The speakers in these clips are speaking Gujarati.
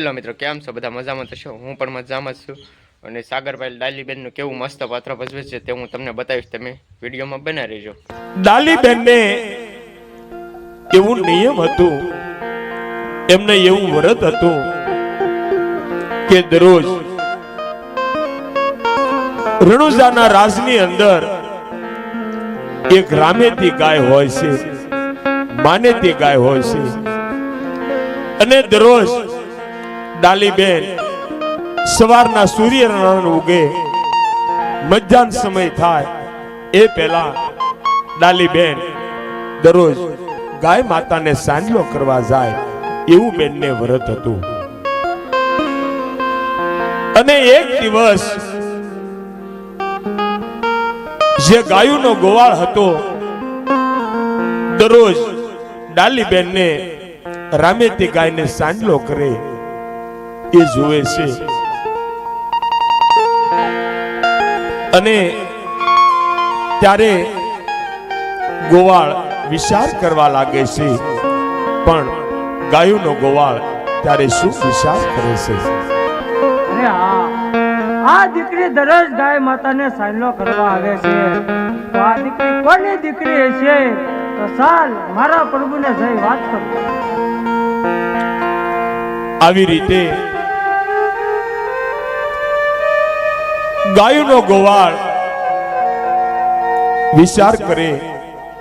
હેલો મિત્રો, કેમ છો? બધા મજામાં તો હું પણ મજામાં જ છું. અને સાગરભાઈ ડાલીબેનનું કેવું મસ્ત પાત્ર ભજવે છે તે હું તમને બતાવીશ. તમે વિડીયોમાં બના રહેજો. ડાલીબેનને એવું નિયમ હતું, એમને એવું વ્રત હતું કે દરરોજ રણુજાના રાજની અંદર એક રામેતી ગાય હોય છે માનેતી ગાય હોય છે. અને દરરોજ ડાલીબેન, સવારના સૂર્યનારાયણ ઉગે, મધ્યાહન સમય થાય, એ પહેલા ડાલીબેન દરરોજ ગાય માતાને સાંજલો કરવા જાય, એવું બેનને વ્રત હતું. અને એક દિવસ જે ગાયુનો ગોવાળ હતો, દરરોજ ડાલીબેનને રામેતી ગાયને સાંજલો કરે એ જુએ છે અને ત્યારે ગોવાળ વિચાર કરવા લાગે છે પણ ગાયુનો ગોવાળ ત્યારે શું વિચાર કરે છે? અરે આ દીકરી દરરોજ ગાય માતાને સાયલો કરવા આવે છે. તો આ દીકરી કોની દીકરી હશે? તો સાલ મારા પ્રભુને જઈ વાત કરું. આવી રીતે ગાયુનો ગોવાળ. વિચાર કરે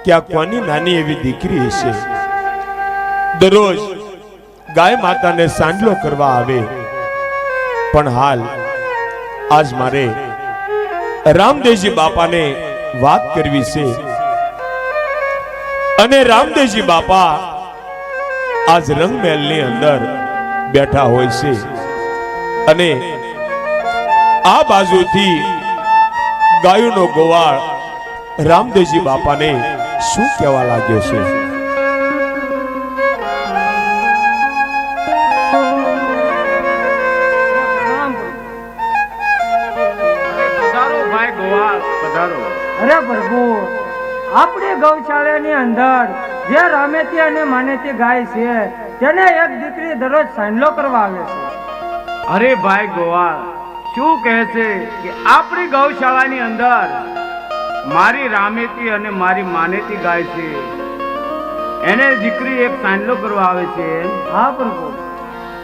કે આ કોની નાની એવી દીકરી હશે? દરરોજ ગાય માતાને સાંજલો કરવા આવે. પણ હાલ, આજ મારે રામદેવજી બાપાને વાત કરવી છે. અને રામદેવજી બાપા આજ રંગમહેલની અંદર બેઠા હોય છે. અને આ બાજુથી ગાયોનો ગોવાળ રામદેવજી બાપાને શું કહેવા લાગ્યો છે? પ્રણામ પધારો ભાઈ અરે પ્રભુ આપણી ગૌશાળાની અંદર જે રામેતી અને માનેતી ગાય છે તેને એક દીકરી દરરોજ સાયલો કરવા આવે છે. અરે ભાઈ ગોવાળ શું કહે છે કે આપણી ગૌશાળાની અંદર મારી રામેતી અને મારી માનેતી ગાય છે. એને દીકરી એક સાંજલો કરવા આવે છે. હા પ્રભુ.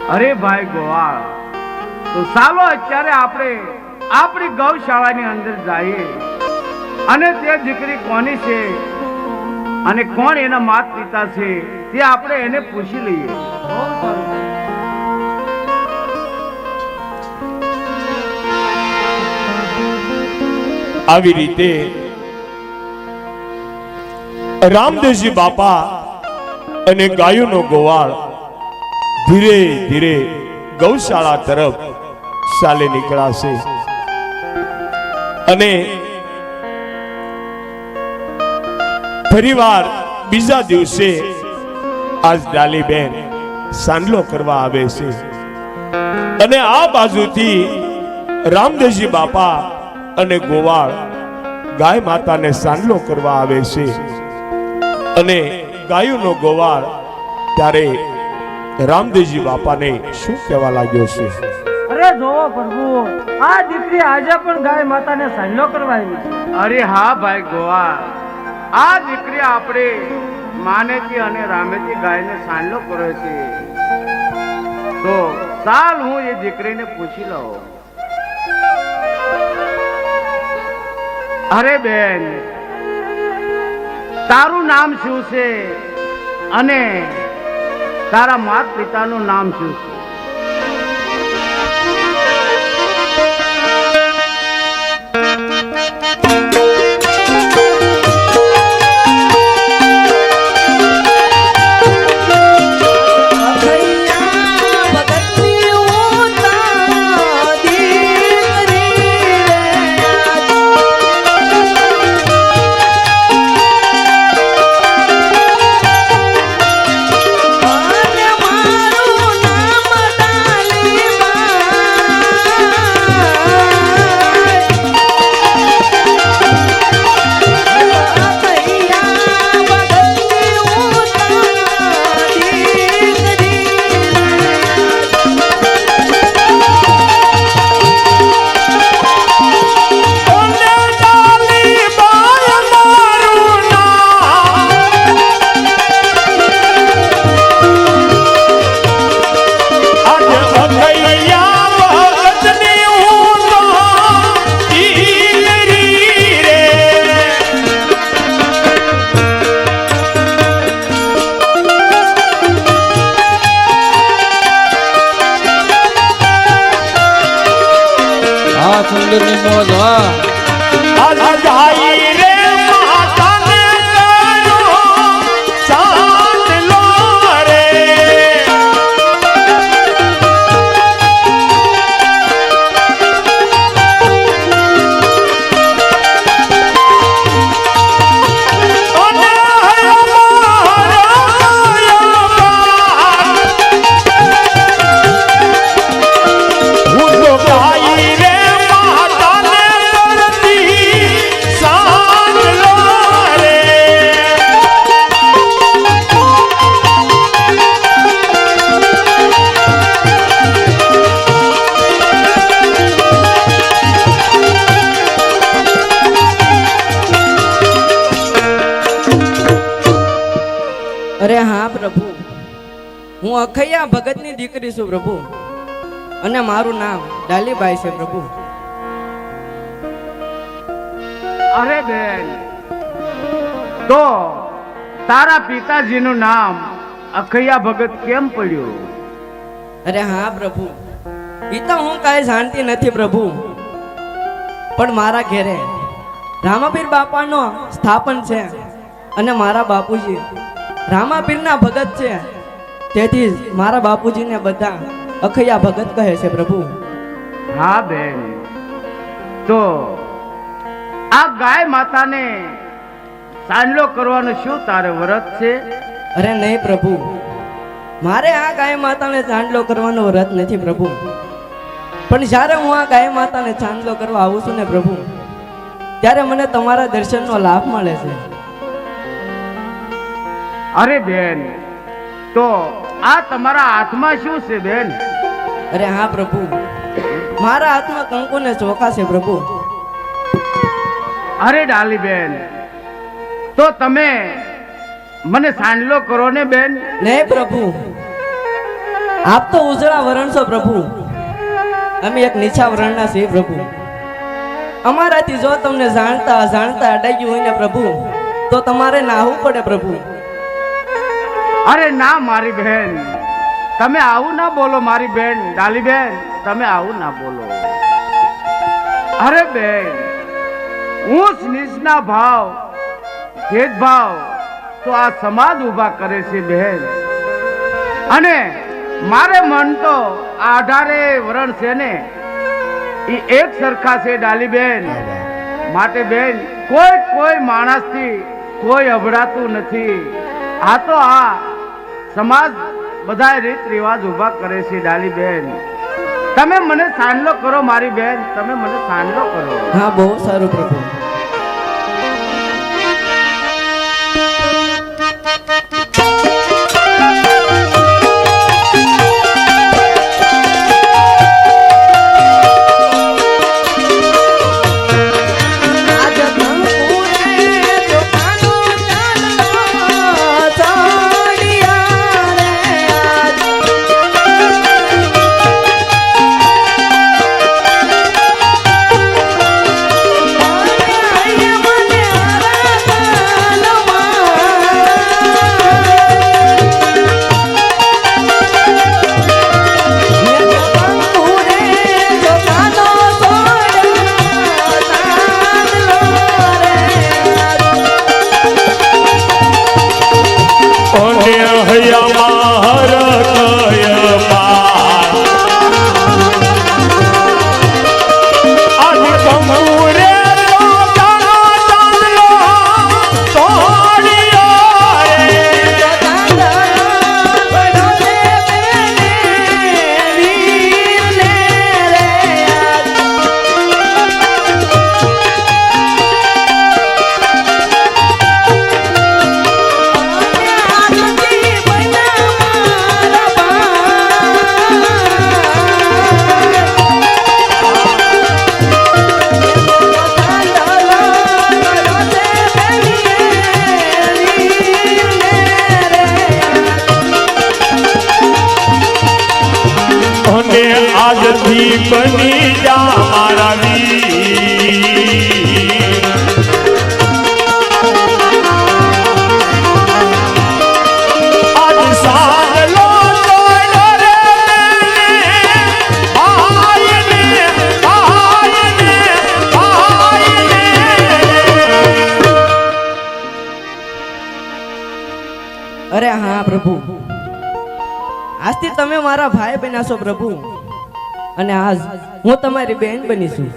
અરે ભાઈ ગોવાળ તો ચાલો અત્યારે આપણે આપણી ગૌશાળાની અંદર જઈએ. અને તે દીકરી કોની છે? અને કોણ એના માત પિતા છે? તે આપણે એને પૂછી લઈએ. આવી રીતે રામદેવજી બાપા અને ગાયોનો ગોવાળ ધીરે ધીરે ગૌશાળા તરફ ચાલે નીકળાશે. અને ફરીવાર બીજા દિવસે આજ ડાલીબેન સાંડલો કરવા આવે છે. અને આ બાજુથી રામદેવજી બાપા અને ગોવાળ ગાય માતાને સાંડલો કરવા આવે છે. અને ગાયોનો ગોવાળ ત્યારે રામદેવજી બાપાને શું કહેવા લાગ્યો છે? અરે જોવો પ્રભુ આ દીકરી આજે પણ ગાય માતાને સાંડલો કરવા આવી છે. અરે હા ભાઈ ગોવા આ દીકરી આપણે માનેતી અને રામેતી ગાયને સાંડલો કરે છે. તો ચાલ હું એ દીકરીને પૂછી લઉં. અરે બેન તારું નામ શું છે? અને તારા માત પિતાનું નામ શું છે? સુંદરની મોજ વાહ હું અખૈયા ભગતની દીકરી છું પ્રભુ. અને મારું નામ ડાલીબાઈ છે પ્રભુ. અરે બેન તો તારા પિતાજીનું નામ અખૈયા ભગત કેમ પડ્યું? અરે હા પ્રભુ એ તો હું કાંઈ જાણતી નથી પ્રભુ. પણ મારા ઘેરે રામાપીર બાપાનો સ્થાપન છે અને મારા બાપુજી રામાપીરના ભગત છે. તેથી મારા બાપુજીને બધા અખૈયા ભગત કહે છે પ્રભુ. હા બેન. તો આ ગાય માતાને સાંડલો કરવાનો શું તારે વ્રત છે? અરે નહીં પ્રભુ. મારે આ ગાય માતાને સાંડલો કરવાનો વ્રત નથી પ્રભુ. પણ જ્યારે હું આ ગાય માતાને ચાંદલો કરવા આવું છું ને પ્રભુ ત્યારે મને તમારા દર્શનનો લાભ મળે છે. અરે બેન તો આ તમારા હાથમાં શું છે બેન? અરે હા પ્રભુ. મારા હાથમાં કંકુ ને ચોખા છે પ્રભુ. અરે ડાલી બેન તો તમે મને સાંડલો કરો ને બેન? નહીં પ્રભુ. આપ તો ઉજળા વરણ છો પ્રભુ. અમે એક નીચા વરણના છીએ પ્રભુ. અમારાથી જો તમને જાણતા જાણતા અડાગ્યું હોય ને પ્રભુ તો તમારે નાહવું પડે પ્રભુ. અરે ના, મારી બહેન. તમે આવું ના બોલો, મારી બેન ડાલી બેન તમે આવું ના બોલો. અરે બેન ઊંચ નીચના ભાવ, ભેદભાવ તો આ સમાજ ઊભા કરે છે બહેન. અને મારે મન તો આ અઢારે વરણ છે ને. એ એક સરખા છે ડાલી બેન માટે બેન, કોઈ કોઈ માણસથી કોઈ અભડાતું નથી. આ તો આ સમાજ બધા રીત રિવાજ ઊભા કરે છે ડાલી બેન તમે મને સાંડલો કરો મારી બેન, તમે મને સાંડલો કરો. હા, બહુ સારું પ્રભુ. আমার બની જા મારા અરે હા પ્રભુ. આજથી તમે મારા ભાઈ બન્યા છો પ્રભુ. અને આજ હું તમારી બેન બનીશું.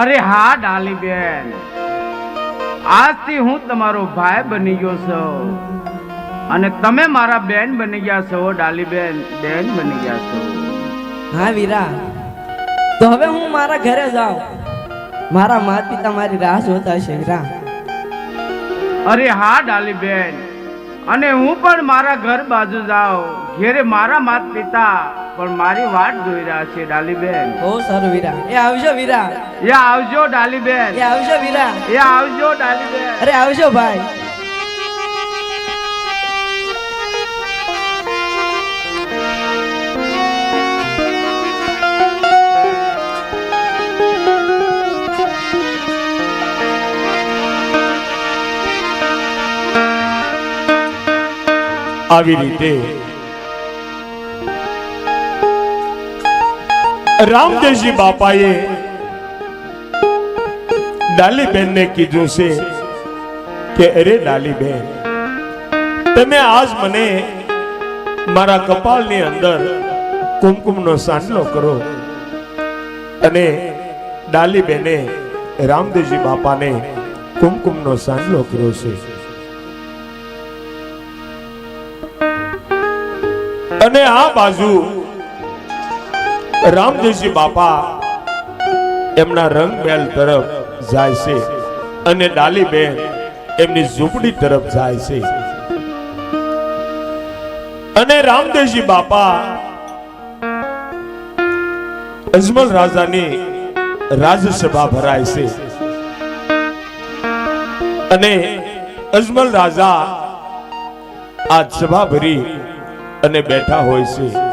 અરે હા ડાલી બેન. આજથી હું તમારો ભાઈ બની ગયો છું. અને તમે મારા બેન બની ગયા છો ડાલી બેન. બેન બની ગયા છો. હા વીરા. તો હવે હું મારા ઘરે જાઉં. મારા માતા પિતા મારી રાહ જોતા છે વીરા. અરે હા ડાલી બેન. અને હું પણ મારા ઘર બાજુ જાઉં. ઘેરે મારા માત પિતા પણ મારી વાટ જોઈ રહ્યા છે ડાલીબેન. બહુ સારું વીરા એ આવજો વીરા એ આવજો ડાલીબેન. એ આવજો વીરા એ આવજો ડાલીબેન. અરે આવજો ભાઈ. આવી રીતે રામદેવજી બાપાએ ડાલીબેન ને કીધું છે કે, અરે ડાલીબેન, તમે આજ મને મારા કપાળની અંદર કુમકુમનો સાંડલો કરો. અને ડાલીબેને રામદેવજી બાપાને કુમકુમનો સાંડલો કર્યો છે. અને આ બાજુ રામદેવજી બાપા એમના રંગમહેલ તરફ જાય છે અને ડાલીબેન એમની ઝૂંપડી તરફ જાય છે. અને રામદેવજી બાપા અજમલ રાજાની રાજસભા ભરાય છે. અને અજમલ રાજા આ સભા ભરી અને બેઠા હોય છે.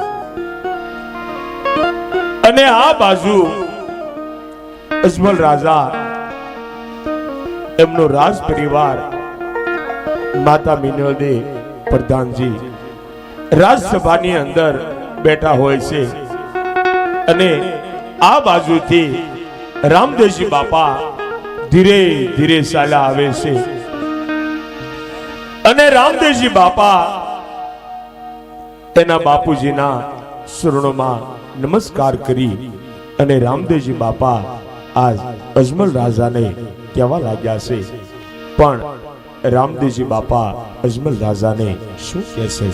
અને આ બાજુ અજમલ રાજા, એમનો રાજ પરિવાર, માતા મિનોદે પ્રધાનજી, રાજસભાની અંદર બેઠા હોય છે. અને આ બાજુથી રામદેવજી બાપા ધીરે ધીરે ચાલ્યા આવે છે. અને રામદેવજી બાપા તેના બાપુજીના શરણોમાં નમસ્કાર કરી અને રામદેવજી બાપા આજ અજમલ રાજાને કહેવા લાગ્યા છે. પણ રામદેવજી બાપા અજમલ રાજાને શું કહેશે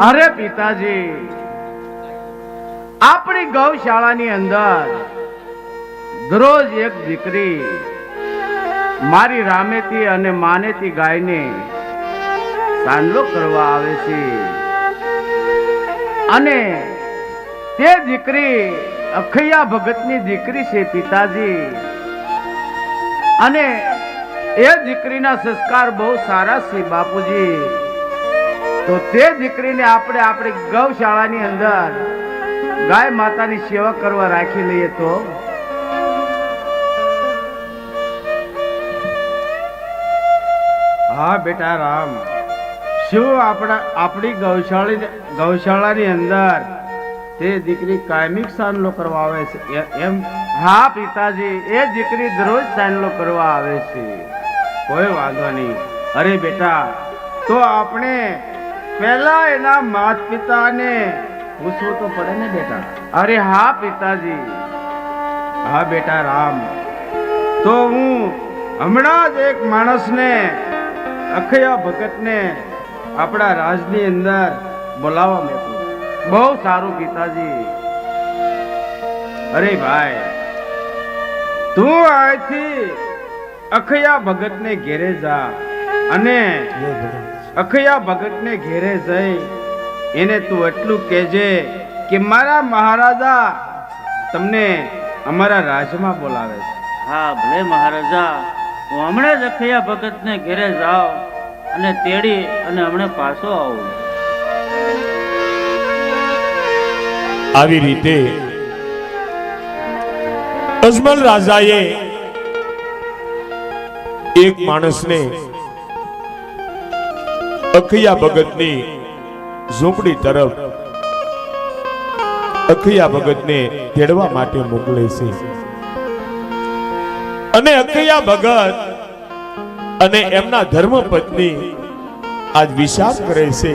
અરે પિતાજી ગૌશાળાની અંદર દરરોજ એક દીકરી મારી રામેતી અને માનેતી ગાયને સાંડલો કરવા આવે છે. અને તે દીકરી અખૈયા ભગતની દીકરી છે પિતાજી. અને એ દીકરીના સંસ્કાર બહુ સારા છે બાપુજી. તો તે દીકરીને આપણે આપણી ગૌશાળાની અંદર ગાય માતાની સેવા કરવા રાખી લઈએ તો? હા, બેટા, રામ. શું આપણા, આપણી ગૌશાળી, ગૌશાળાની અંદર તે દીકરી કાયમિક સાનલો કરવા આવે છે? એમ? હા, પિતાજી, એ દીકરી દરરોજ સાનલો કરવા આવે છે. કોઈ વાંધો નહીં. અરે બેટા, તો આપણે પહેલા એના માત પિતાને પૂછવું તો પડે ને બેટા. અરે હા પિતાજી. હા બેટા રામ. તો હું હમણાં જ એક માણસને અખયા ભગતને આપણા રાજની અંદર બોલાવવા મેં બહુ સારું પિતાજી. અરે ભાઈ તું અહીંથી અખયા ભગતને ઘેરે જા અને અખયા ભગતને ઘેરે જઈ એને તું એટલું કહેજે કે મારા મહારાજા તમને અમારા રાજમાં બોલાવે છે. હા ભલે મહારાજા. હું હમણાં જ અખૈયા ભગતને ઘેરે જાઉં અને તેડી અને હમણાં પાછો આવું. આવી રીતે અજમલ રાજાએ એક માણસને અખૈયા ભગતની ઝૂંપડી તરફ અખૈયા ભગતને તેડવા માટે મોકલે છે. અને અખૈયા ભગત અને એમના ધર્મપત્ની આજ વિચાર કરે છે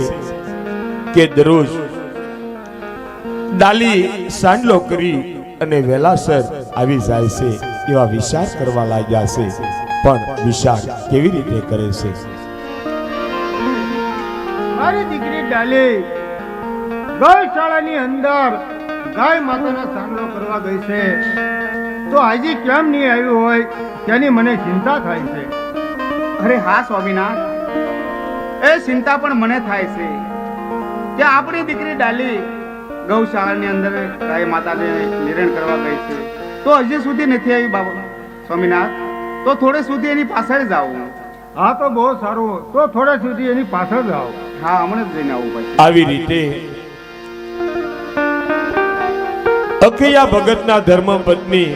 કે દરરોજ ડાલી સાંડલો કરી અને વેલાસર આવી જાય છે, એવા વિચાર કરવા લાગ્યા છે. પણ વિચાર કેવી રીતે કરે છે? મારી દીકરી ડાલી ગૌશાળાની અંદર ગાય માતાનો સામનો કરવા ગઈ છે. તો આજે કેમ નહીં આવ્યું હોય? તેની મને ચિંતા થાય છે. અરે હા સ્વામિનાથ. એ ચિંતા પણ મને થાય છે કે આપણી દીકરી ડાલી ગૌશાળાની અંદર ગાય માતાને નિરણ કરવા ગઈ છે. તો હજી સુધી નથી આવી બાબા. સ્વામિનાથ તો થોડે સુધી એની પાછળ જાઓ. હા તો બહુ સારું. તો થોડા સુધી એની પાછળ જાઓ. હા આવું રીતે અખૈયા ભગતના ધર્મપત્ની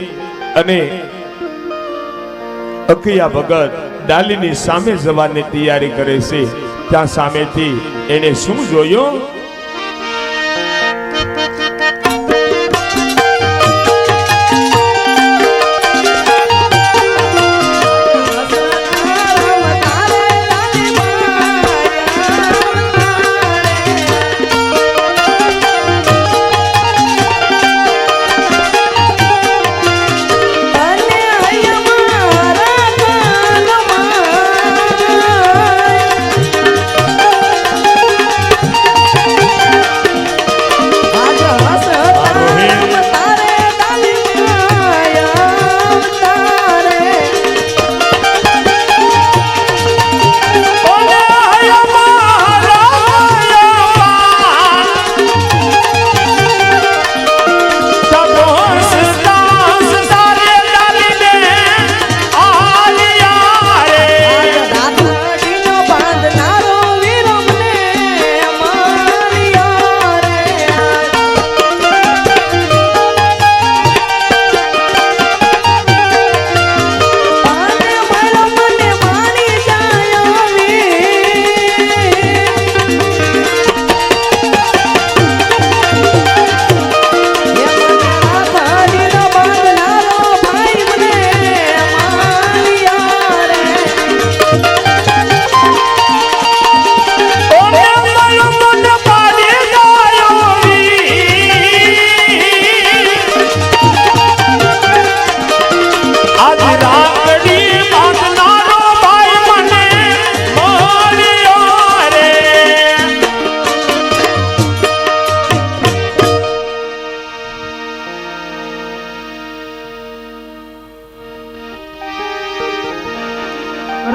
અને અકૈયા ભગત ડાલીની સામે જવાની તૈયારી કરે છે. ત્યાં સામેથી એને શું જોયું?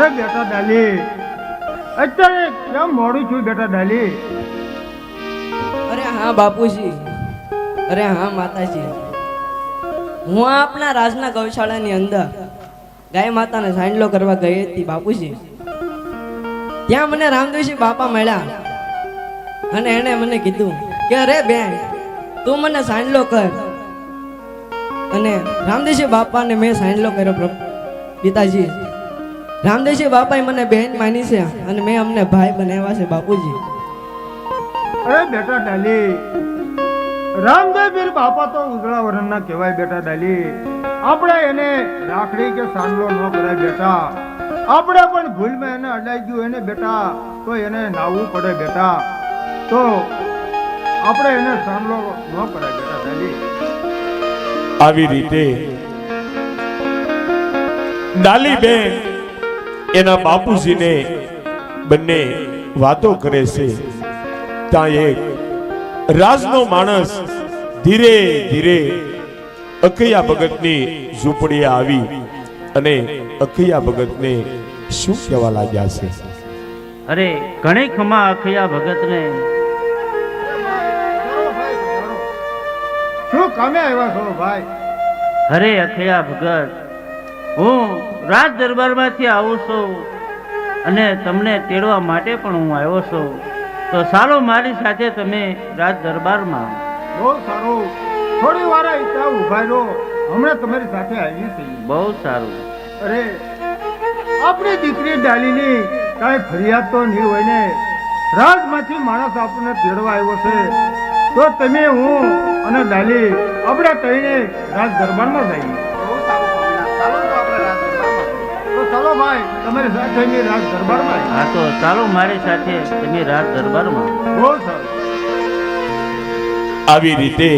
અરે બેટા ડાલી અત્યારે કેમ મોડું છું બેટા ડાલી અરે હા, બાપુજી. અરે હા, માતાજી. હું આપના રાજના ગૌશાળાની અંદર ગાય માતાને સાંડલો કરવા ગઈ હતી, બાપુજી. ત્યાં મને રામદેવજી બાપા મળ્યા અને એણે મને કીધું કે, અરે બેન, તું મને સાંડલો કર. અને રામદેવજી બાપાને મેં સાંડલો કર્યો પિતાજી. રામદેવજી બાપાએ મને બેન માની છે અને મેં અમને ભાઈ બનાવ્યા છે બાપુજી. અરે બેટા ડાલી રામદેવ પીર બાપા તો ઉજળા વરણના કહેવાય બેટા ડાલી. આપણે એને રાખડી કે સાંડલો ન કરાય બેટા. આપણે પણ ભૂલમાં એને અડાઈ ગયું એને બેટા તો એને નાવવું પડે બેટા. તો આપણે એને સાંભળો ન કરાય બેટા ડાલી. આવી રીતે. ડાલીબેન એના બાપુજીને બંને વાતો કરે છે. ત્યાં એક રાજનો માણસ ધીરે ધીરે અખૈયા ભગતની ઝૂંપડીએ આવી અને અખૈયા ભગતને શું કહેવા લાગ્યા છે? અરે ઘણી ખમા અખૈયા ભગતને. શું કામે આવ્યા છો ભાઈ? અરે અખૈયા ભગત હું રાજ દરબારમાંથી આવું છું અને તમને તેડવા માટે પણ હું આવ્યો છું. તો ચાલો મારી સાથે તમે રાજ દરબારમાં. બહુ સારું. થોડી વાર ઈચ્છા ત્યાં ઊભા રહો. હમણાં તમારી સાથે આવી છે બહુ સારું. અરે આપણી દીકરી ડાલીની કાંઈ ફરિયાદ તો નહીં હોય ને. રાજમાંથી માણસ આપણને તેડવા આવ્યો છે. તો તમે હું અને ડાલી આપણે કહીને રાજ દરબારમાં જઈએ. ભાઈ તમારી સાથે અમે રાજ દરબારમાં હા તો ચાલો મારી સાથે તમે રાજ દરબારમાં. બહુ સારું. આવી રીતે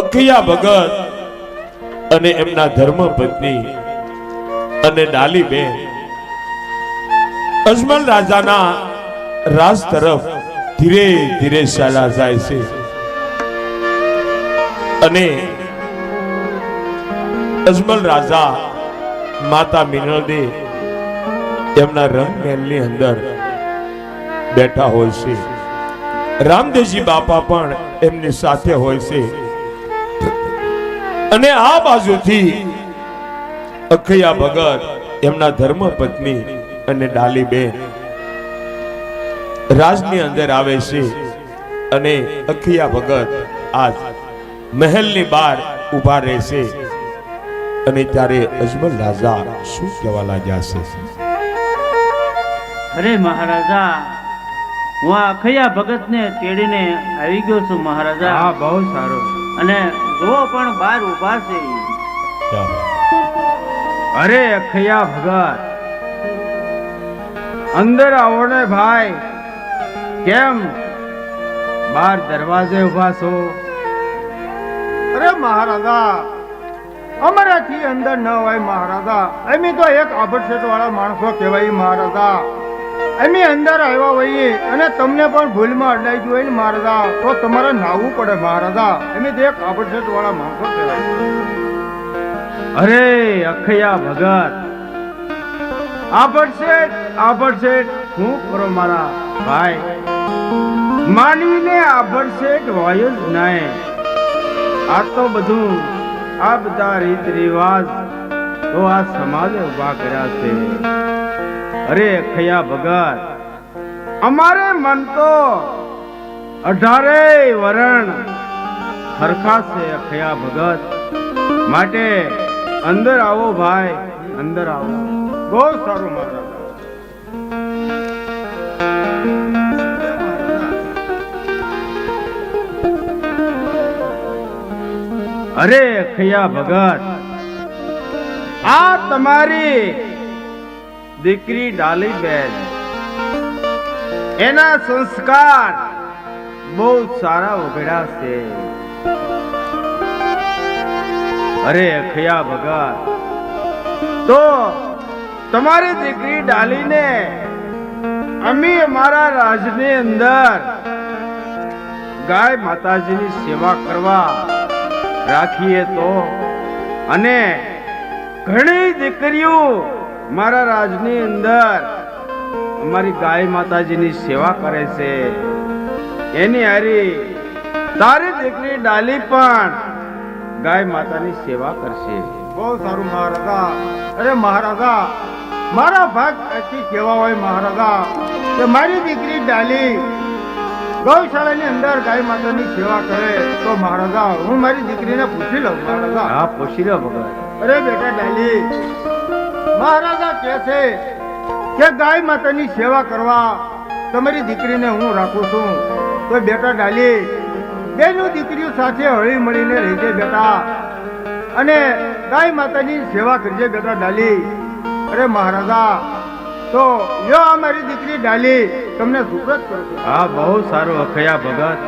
અખિયા ભગત અને એમના ધર્મ પત્ની અને ડાલીબેન અજમલ રાજાના રાજ તરફ ધીરે ધીરે ચાલા જાય છે. અને અજમલ રાજા માતા મિનળદે એમના રંગમહેલની અંદર બેઠા હોય છે. રામદેવજી બાપા પણ એમની સાથે હોય છે. અને આ બાજુથી અખૈયા ભગત એમના ધર્મ પત્ની અને ડાલીબેન રાજની અંદર આવે છે અને અખિયા ભગત આજ મહેલની બહાર ઊભા રહેશે અને ત્યારે અજમલ રાજા શું કહેવા લાગ્યા છે? અરે મહારાજા હું આ અખૈયા ભગતને તેડીને આવી ગયો છું મહારાજા. હા બહુ સારો. અને જો પણ બાર ઊભા છે અરે અખૈયા ભગત અંદર આવો ને ભાઈ. કેમ? બાર દરવાજે ઊભા છો? અરે મહારાજા અમારાથી અંદર ન હોય મહારાજા. અમે તો એક આભડસેટ વાળા માણસો કહેવાય મહારાજા. અમે અંદર આવ્યા હોઈએ અને તમને પણ ભૂલમાં અડાઈ ગયું હોય ને મહારાજા, તો તમારે નાવું પડે મહારાજા. અમે તો એક આભડસેટ વાળા માણસો કહેવાય. અરે, અખયા ભગત. આભડશેઠ આભરશેઠ શું કરો મારા ભાઈ. માનવીને આભડશેઠ હોય જ નહીં. આ તો બધું આ બધા રીત રિવાજ તો આ સમાજે ઊભા કર્યા છે. અરે ખયા ભગત અમારે મન તો અઢારે વરણ હરખા છે અખૈયા ભગત. માટે અંદર આવો ભાઈ, અંદર આવો. બહુ સારું મહારાજા અરે ખયા ભગત, આ તમારી દીકરી ડાલી બેન એના સંસ્કાર બહુ સારા ઉઘડા છે. અરે અખયા ભગત, તો તમારી દીકરી ડાલીને અમે અમારા રાજની અંદર ગાય માતાજીની સેવા કરવા રાખીએ તો? અને ઘણી દીકરીઓ મારા રાજની અંદર અમારી ગાય માતાજીની સેવા કરે છે. એની હારી તારી દીકરી ડાલી પણ ગાય માતાની સેવા કરશે. બહુ સારું મહારાજા. અરે મહારાજા, મારા ભાગ કેવા હોય મહારાજા કે મારી દીકરી ડાલી ગૌશાળાની અંદર ગાય માતાની સેવા કરે તો મહારાજા હું મારી દીકરીને પૂછી લઉં મહારાજા. હા પૂછી લો ભગવાન. અરે બેટા ડાલી મહારાજા કહે છે કે ગાય માતાની સેવા કરવા તમારી દીકરીને હું રાખું છું. તો બેટા ડાલી બેનું દીકરીઓ સાથે હળી મળીને રહેજે બેટા. અને ગાય માતાની સેવા કરજે બેટા ડાલી. અરે મહારાજા તો યો આ મારી દીકરી ડાલી. તમને સુપ્રત કરું છું. હા બહુ સારું અખયા ભગત.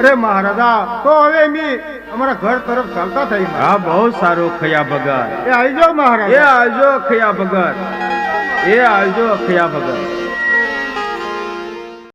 અરે મહારાજા. તો હવે મી અમારા ઘર તરફ ચાલતા થઈ હા બહુ સારું ખયા ભગત. એ આવજો મહારાજ. એ આવજો ખયા ભગત. એ આવજો ખયા ભગત.